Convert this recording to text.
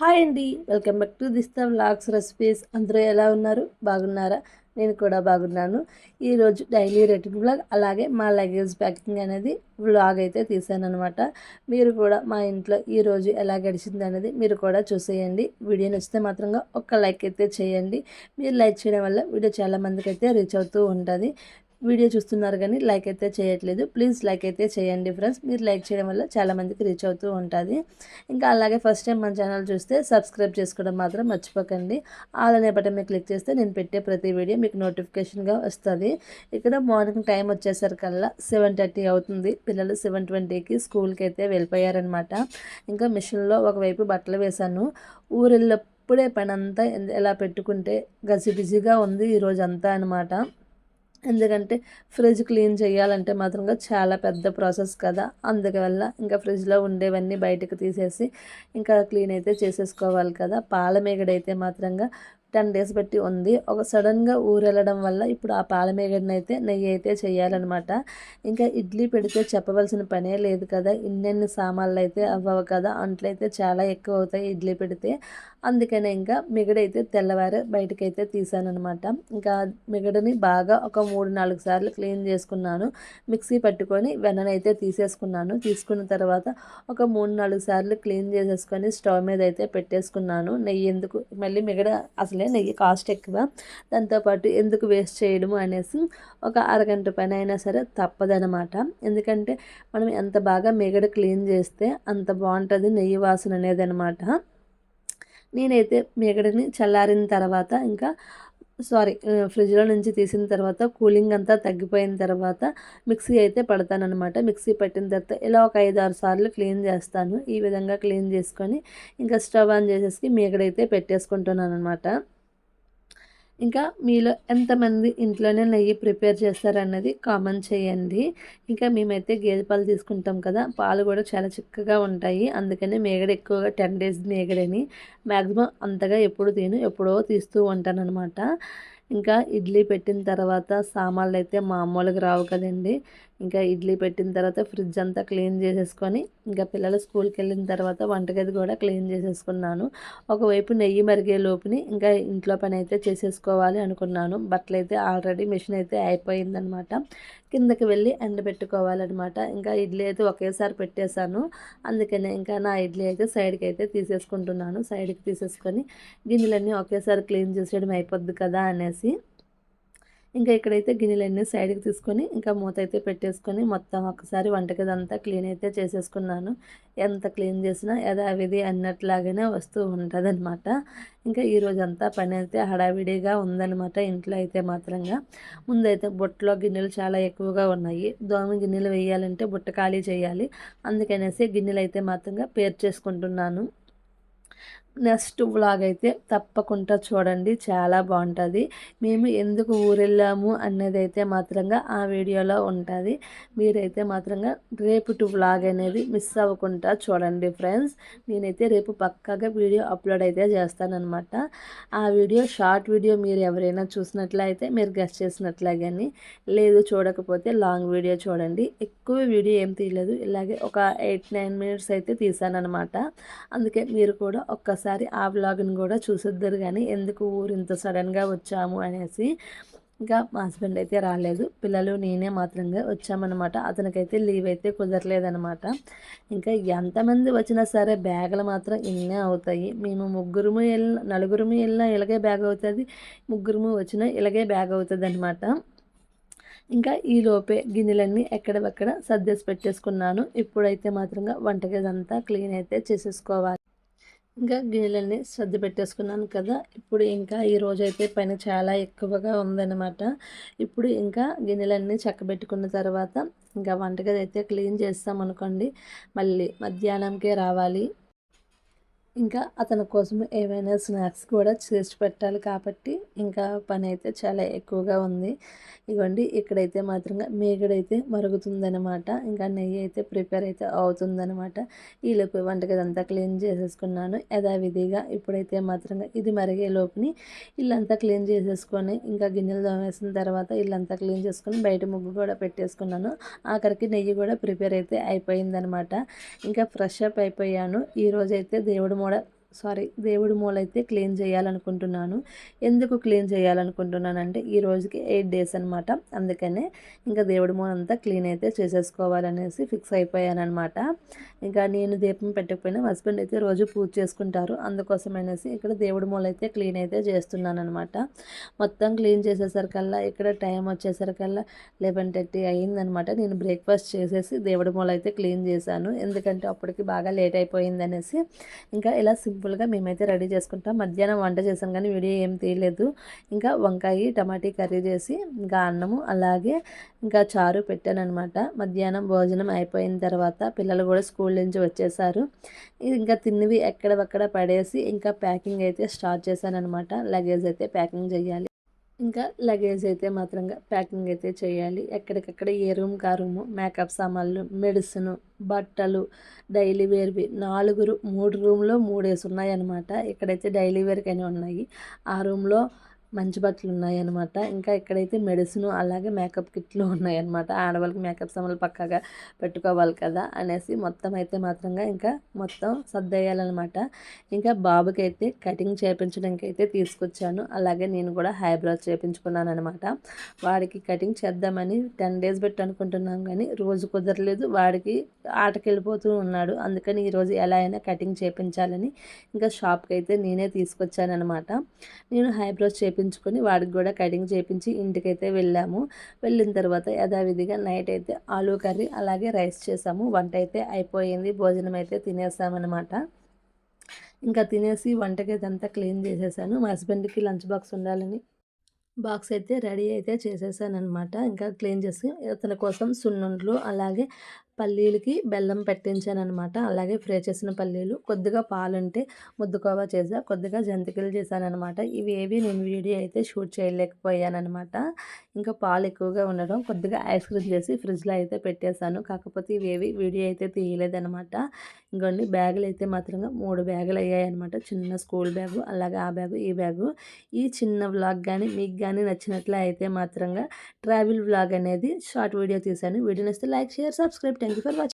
Hi అండి. Welcome back to this the vlogs recipes. అందరూ ఎలా ఉన్నారు? బాగున్నారా? నేను కూడా బాగున్నాను. ఈరోజు డైలీ రెటింగ్ బ్లాగ్ అలాగే మా లగేజ్ ప్యాకింగ్ అనేది వ్లాగ్ అయితే తీసాను అనమాట మీరు కూడా మా ఇంట్లో ఈరోజు ఎలా గడిచింది అనేది మీరు కూడా చూసేయండి. వీడియో నచ్చితే మాత్రంగా ఒక్క లైక్ అయితే చేయండి. మీరు లైక్ చేయడం వల్ల వీడియో చాలా మందికి అయితే రీచ్ అవుతూ ఉంటుంది. వీడియో చూస్తున్నారు కానీ లైక్ అయితే చేయట్లేదు. ప్లీజ్ లైక్ అయితే చేయండి ఫ్రెండ్స్. మీరు లైక్ చేయడం వల్ల చాలామందికి రీచ్ అవుతూ ఉంటుంది. ఇంకా అలాగే ఫస్ట్ టైం మన ఛానల్ చూస్తే సబ్స్క్రైబ్ చేసుకోవడం మాత్రం మర్చిపోకండి. అలానే బటన్ మీద క్లిక్ చేస్తే నేను పెట్టే ప్రతి వీడియో మీకు నోటిఫికేషన్గా వస్తుంది. ఇక్కడ మార్నింగ్ టైం వచ్చేసరికల్లా సెవెన్ థర్టీ అవుతుంది. పిల్లలు సెవెన్ ట్వంటీకి స్కూల్కి అయితే వెళ్ళిపోయారనమాట ఇంకా మిషన్లో ఒకవైపు బట్టలు వేశాను. ఊరెళ్ళప్పుడే పని అంతా ఎలా పెట్టుకుంటే గసి బిజీగా ఉంది ఈరోజు అంతా అనమాట ఎందుకంటే ఫ్రిడ్జ్ క్లీన్ చేయాలంటే మాత్రంగా చాలా పెద్ద ప్రాసెస్ కదా. అందువల్ల ఇంకా ఫ్రిడ్జ్లో ఉండేవన్నీ బయటకు తీసేసి ఇంకా క్లీన్ అయితే చేసేసుకోవాలి కదా. పాల మేగడైతే మాత్రంగా టెన్ డేస్ పెట్టి ఉంది. ఒక సడన్గా ఊరెళ్ళడం వల్ల ఇప్పుడు ఆ పాలమేగడిని అయితే నెయ్యి అయితే చేయాలన్నమాట. ఇంకా ఇడ్లీ పెడితే చెప్పవలసిన పనే లేదు కదా. ఇన్నెన్ని సామాన్లు అయితే అవ్వవు కదా. అంట్లయితే చాలా ఎక్కువ అవుతాయి ఇడ్లీ పెడితే. అందుకనే ఇంకా మిగడైతే తెల్లవారు బయటకైతే తీసాను అనమాట ఇంకా మిగడని బాగా ఒక మూడు నాలుగు సార్లు క్లీన్ చేసుకున్నాను. మిక్సీ పట్టుకొని వెన్ననైతే తీసేసుకున్నాను. తీసుకున్న తర్వాత ఒక మూడు నాలుగు సార్లు క్లీన్ చేసేసుకొని స్టవ్ మీద అయితే పెట్టేసుకున్నాను. నెయ్యి ఎందుకు? మళ్ళీ మిగడ అసలు నెయ్యి కాస్ట్ ఎక్కువ. దాంతోపాటు ఎందుకు వేస్ట్ చేయడము అనేసి ఒక అరగంట పని అయినా సరే తప్పదనమాట ఎందుకంటే మనం ఎంత బాగా మిగడ క్లీన్ చేస్తే అంత బాగుంటుంది నెయ్యి వాసన అనేది అనమాట నేనైతే మేగడని చల్లారిన తర్వాత ఇంకా సారీ ఫ్రిడ్జ్లో నుంచి తీసిన తర్వాత కూలింగ్ అంతా తగ్గిపోయిన తర్వాత మిక్సీ అయితే పడతానమాట మిక్సీ పట్టిన తర్వాత ఇలా ఒక ఐదు ఆరు సార్లు క్లీన్ చేస్తాను. ఈ విధంగా క్లీన్ చేసుకొని ఇంకా స్టవ్ ఆన్ చేసేసి మేగడైతే పెట్టేసుకుంటున్నాను అనమాట ఇంకా మీలో ఎంతమంది ఇంట్లోనే నెయ్యి ప్రిపేర్ చేస్తారన్నది కామెంట్ చేయండి. ఇంకా మేమైతే గేదె పాలు తీసుకుంటాం కదా పాలు కూడా చాలా చిక్కగా ఉంటాయి. అందుకని మేగడ ఎక్కువగా టెన్ డేస్ మేగడని. మ్యాక్సిమం అంతగా ఎప్పుడు తిను ఎప్పుడో తీస్తూ ఉంటాను అనమాట ఇంకా ఇడ్లీ పెట్టిన తర్వాత సామాన్లు అయితే మామూలుగా రావు కదండి. ఇంకా ఇడ్లీ పెట్టిన తర్వాత ఫ్రిడ్జ్ అంతా క్లీన్ చేసేసుకొని ఇంకా పిల్లలు స్కూల్కి వెళ్ళిన తర్వాత వంటగది కూడా క్లీన్ చేసేసుకున్నాను. ఒకవైపు నెయ్యి మరిగే లోపుని ఇంకా ఇంట్లో పని అయితే చేసేసుకోవాలి అనుకున్నాను. బట్టలు అయితే ఆల్రెడీ మిషన్ అయితే అయిపోయిందనమాట. కిందకి వెళ్ళి ఎండబెట్టుకోవాలన్నమాట ఇంకా ఇడ్లీ అయితే ఒకేసారి పెట్టేశాను. అందుకనే ఇంకా నా ఇడ్లీ అయితే సైడ్కి అయితే తీసేసుకుంటున్నాను. సైడ్కి తీసేసుకొని గిన్నెలన్నీ ఒకేసారి క్లీన్ చేసేయడం అయిపోద్ది కదా అనేసి ఇంకా ఇక్కడైతే గిన్నెలన్నీ సైడ్కి తీసుకొని ఇంకా మూత అయితే పెట్టేసుకొని మొత్తం ఒకసారి వంటగది అంతా క్లీన్ అయితే చేసేసుకున్నాను. ఎంత క్లీన్ చేసినా యథావిధి అన్నట్లాగానే వస్తూ ఉంటుంది అనమాట ఇంకా ఈరోజు అంతా పని అయితే హడావిడిగా ఉందన్నమాట ఇంట్లో అయితే మాత్రంగా. ముందైతే బుట్టలో గిన్నెలు చాలా ఎక్కువగా ఉన్నాయి. దోమ గిన్నెలు వేయాలంటే బుట్ట ఖాళీ చేయాలి. అందుకనేసి గిన్నెలు అయితే మాత్రంగా పేరు చేసుకుంటున్నాను నెక్స్ట్ వ్లాగ్ అయితే తప్పకుండా చూడండి. చాలా బాగుంటుంది. మేము ఎందుకు ఊరెళ్ళాము అనేది అయితే మాత్రంగా ఆ వీడియోలో ఉంటుంది. మీరైతే మాత్రంగా రేపు టు వ్లాగ్ అనేది మిస్ అవ్వకుండా చూడండి ఫ్రెండ్స్. నేనైతే రేపు పక్కాగా వీడియో అప్లోడ్ అయితే చేస్తానన్నమాట. ఆ వీడియో షార్ట్ వీడియో మీరు ఎవరైనా చూసినట్లయితే మీరు గెస్ట్ చేసినట్లయితే లేదు చూడకపోతే లాంగ్ వీడియో చూడండి. ఎక్కువ వీడియో ఏం తీయలేదు. ఇలాగే ఒక ఎయిట్ నైన్ మినిట్స్ అయితే తీసానమాట అందుకే మీరు కూడా ఒక్కసారి ఒకసారి ఆ వ్లాగ్ని కూడా చూసిద్దరు కానీ ఎందుకు ఊరు ఇంత సడన్గా వచ్చాము? అనేసి ఇంకా మా హస్బెండ్ అయితే రాలేదు. పిల్లలు నేనే మాత్రంగా వచ్చామన్నమాట. అతనికైతే లీవ్ అయితే కుదరలేదనమాట ఇంకా ఎంతమంది వచ్చినా సరే బ్యాగులు మాత్రం ఇన్నే అవుతాయి. మేము ముగ్గురుము వెళ్ళిన నలుగురుము వెళ్ళినా ఇలాగే బ్యాగ్ అవుతుంది. ముగ్గురుము వచ్చినా ఇలాగే బ్యాగ్ అవుతుంది అనమాట ఇంకా ఈ లోపే గిన్నెలన్నీ ఎక్కడెక్కడ సర్దేసి పెట్టేసుకున్నాను. ఇప్పుడైతే మాత్రంగా వంటగది అంతా క్లీన్ అయితే చేసేసుకోవాలి. ఇంకా గిన్నెలన్నీ సర్ది పెట్టేసుకున్నాను కదా. ఇప్పుడు ఇంకా ఈ రోజైతే పని చాలా ఎక్కువగా ఉందన్నమాట. ఇప్పుడు ఇంకా గిన్నెలన్నీ చక్కబెట్టుకున్న తర్వాత ఇంకా వంటగది అయితే క్లీన్ చేస్తాం అనుకోండి మళ్ళీ మధ్యాహ్నంకే రావాలి. ఇంకా అతని కోసం ఏమైనా స్నాక్స్ కూడా చేసి పెట్టాలి కాబట్టి ఇంకా పని అయితే చాలా ఎక్కువగా ఉంది. ఇవ్వండి ఇక్కడైతే మాత్రంగా మేగడైతే మరుగుతుందనమాట ఇంకా నెయ్యి అయితే ప్రిపేర్ అయితే అవుతుందనమాట ఈలోపు వంటగది అంతా క్లీన్ చేసేసుకున్నాను. యథావిధిగా ఇప్పుడైతే మాత్రంగా ఇది మరిగే లోపుని ఇల్లంతా క్లీన్ చేసేసుకొని ఇంకా గిన్నెలు దోమేసిన తర్వాత ఇల్లంతా క్లీన్ చేసుకొని బయట ముగ్గు కూడా పెట్టేసుకున్నాను. ఆఖరికి నెయ్యి కూడా ప్రిపేర్ అయితే అయిపోయిందనమాట ఇంకా ఫ్రెష్ అప్ అయిపోయాను. ఈరోజైతే దేవుడు కూడా సారీ దేవుడి మూల అయితే క్లీన్ చేయాలనుకుంటున్నాను. ఎందుకు క్లీన్ చేయాలనుకుంటున్నానంటే ఈ రోజుకి ఎయిట్ డేస్ అనమాట అందుకనే ఇంకా దేవుడి మూల అంతా క్లీన్ అయితే చేసేసుకోవాలనేసి ఫిక్స్ అయిపోయాను అనమాట ఇంకా నేను దీపం పెట్టకపోయినా హస్బెండ్ అయితే రోజు పూజ చేసుకుంటారు. అందుకోసమనేసి ఇక్కడ దేవుడి మూల అయితే క్లీన్ అయితే చేస్తున్నాను అనమాట మొత్తం క్లీన్ చేసేసరికల్లా ఇక్కడ టైం వచ్చేసరికల్లా లెవెన్ థర్టీ అయ్యిందనమాట నేను బ్రేక్ఫాస్ట్ చేసేసి దేవుడి మూల అయితే క్లీన్ చేశాను. ఎందుకంటే అప్పటికి బాగా లేట్ అయిపోయింది అనేసి ఇంకా ఇలా సింపుల్గా మేమైతే రెడీ చేసుకుంటాం. మధ్యాహ్నం వంట చేసాం కానీ వీడియో ఏం తీయలేదు. ఇంకా వంకాయ టమాటీ కర్రీ చేసి ఇంకా అన్నము అలాగే ఇంకా చారు పెట్టాను అనమాట మధ్యాహ్నం భోజనం అయిపోయిన తర్వాత పిల్లలు కూడా స్కూల్ నుంచి వచ్చేసారు. ఇంకా తిన్నవి ఎక్కడవక్కడ పడేసి ఇంకా ప్యాకింగ్ అయితే స్టార్ట్ చేశాను అనమాట లగేజ్ అయితే ప్యాకింగ్ చేయాలి. ఇంకా లగేజ్ అయితే మాత్రంగా ప్యాకింగ్ అయితే చేయాలి. ఎక్కడికక్కడ ఏ రూమ్ కా రూము మేకప్ సామాన్లు మెడిసిన్ బట్టలు డైలీ వేర్వి నాలుగు మూడు రూమ్లో మూడేసి ఉన్నాయి అనమాట ఇక్కడైతే డైలీ వేర్కైనా ఉన్నాయి. ఆ రూమ్లో మంచి బట్టలు ఉన్నాయన్నమాట. ఇంకా ఇక్కడైతే మెడిసిన్ అలాగే మేకప్ కిట్లు ఉన్నాయన్నమాట. ఆడవాళ్ళకి మేకప్ సామాన్లు పక్కాగా పెట్టుకోవాలి కదా అనేసి మొత్తం అయితే మాత్రంగా ఇంకా మొత్తం సర్దేయాలన్నమాట. ఇంకా బాబుకి అయితే కటింగ్ చేయించడానికి అయితే తీసుకొచ్చాను. అలాగే నేను కూడా హైబ్రోస్ చేయించుకున్నాను అనమాట వాడికి కటింగ్ చేద్దామని టెన్ డేస్ పెట్టి అనుకుంటున్నాం కానీ రోజు కుదరలేదు. వాడికి ఆటకి వెళ్ళిపోతూ ఉన్నాడు. అందుకని ఈరోజు ఎలా అయినా కటింగ్ చేయించాలని ఇంకా షాప్కి అయితే నేనే తీసుకొచ్చాను అనమాట నేను హైబ్రోస్ చేపి చేయించుకొని వాడికి కూడా కటింగ్ చేయించి ఇంటికైతే వెళ్ళాము. వెళ్ళిన తర్వాత యథావిధిగా నైట్ అయితే ఆలూ కర్రీ అలాగే రైస్ చేసాము. వంట అయితే అయిపోయింది. భోజనం అయితే తినేసామన్నమాట. ఇంకా తినేసి వంటకి అంతా క్లీన్ చేసేసాను. మా హస్బెండ్కి లంచ్ బాక్స్ ఉండాలని బాక్స్ అయితే రెడీ అయితే చేసేసాను అనమాట ఇంకా క్లీన్ చేసి అతని కోసం సున్నుండ్లు అలాగే పల్లీలకి బెల్లం పెట్టించాను అనమాట అలాగే ఫ్రై చేసిన పల్లీలు కొద్దిగా పాలుంటే ముద్దుకోవా చేసా కొద్దిగా జంతికలు చేశాను అనమాట ఇవి ఏవి నేను వీడియో అయితే షూట్ చేయలేకపోయాను అనమాట ఇంకా పాలు ఎక్కువగా ఉండడం కొద్దిగా ఐస్ క్రీమ్ చేసి ఫ్రిడ్జ్లో అయితే పెట్టేశాను. కాకపోతే ఇవేవి వీడియో అయితే తీయలేదనమాట ఇంకొన్ని బ్యాగులు అయితే మాత్రంగా మూడు బ్యాగులు అయ్యాయి అనమాట చిన్న స్కూల్ బ్యాగు అలాగే ఆ బ్యాగు ఈ బ్యాగు. ఈ చిన్న వ్లాగ్ కానీ మీకు కానీ నచ్చినట్లు అయితే మాత్రంగా ట్రావెల్ వ్లాగ్ అనేది షార్ట్ వీడియో తీశాను. వీడియో నచ్చితే like share subscribe thank you for watching